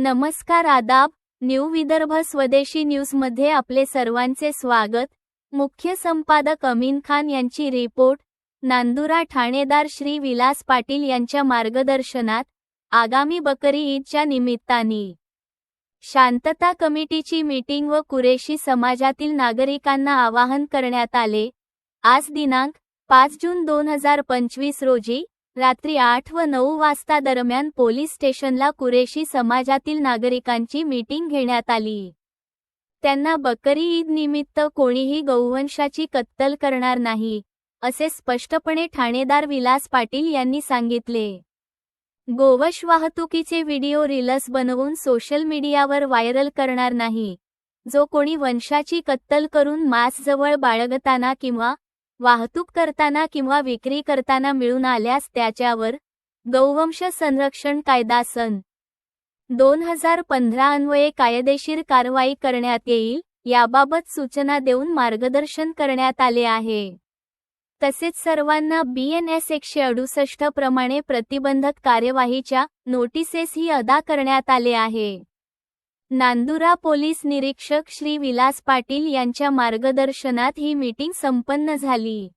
नमस्कार आदाब न्यू विदर्भ स्वदेशी न्यूजमध्ये आपले सर्वांचे स्वागत. मुख्य संपादक अमीन खान यांची रिपोर्ट. नांदुरा ठाणेदार श्री विलास पाटील यांच्या मार्गदर्शनात आगामी बकरी ईदच्या निमित्ताने. शांतता कमिटीची मीटिंग व कुरेशी समाजातील नागरिकांना आवाहन करण्यात आले. आज दिनांक पाच जून दोन हजार पंचवीस रोजी रात्री आठ व नऊ वाजता दरम्यान पोलीस स्टेशनला कुरेशी समाजातील नागरिकांची मीटिंग घेण्यात आली. त्यांना बकरी ईद निमित्त कोणीही गौवंशाची कत्तल करणार नाही असे स्पष्टपणे ठाणेदार विलास पाटील यांनी सांगितले. गोवश वाहतुकीचे व्हिडिओ रील्स बनवून सोशल मीडियावर व्हायरल करणार नाही. जो कोणी वंशाची कत्तल करून मांस जवळ बाळगताना किंवा वाहतूक करताना किंवा विक्री करताना मिळून आल्यास त्याच्यावर गौवंश संरक्षण कायदा सन. दोन हजार पंधरा अन्वये कायदेशीर कारवाई करण्यात येईल याबाबत सूचना देऊन मार्गदर्शन करण्यात आले आहे. तसेच सर्वांना बीएनएस एकशे अडुसष्ट प्रमाणे प्रतिबंधक कार्यवाहीच्या नोटिसेसही अदा करण्यात आले आहे. नांदुरा पोलीस निरीक्षक श्री विलास पाटील यांच्या मार्गदर्शनात ही मीटिंग संपन्न झाली.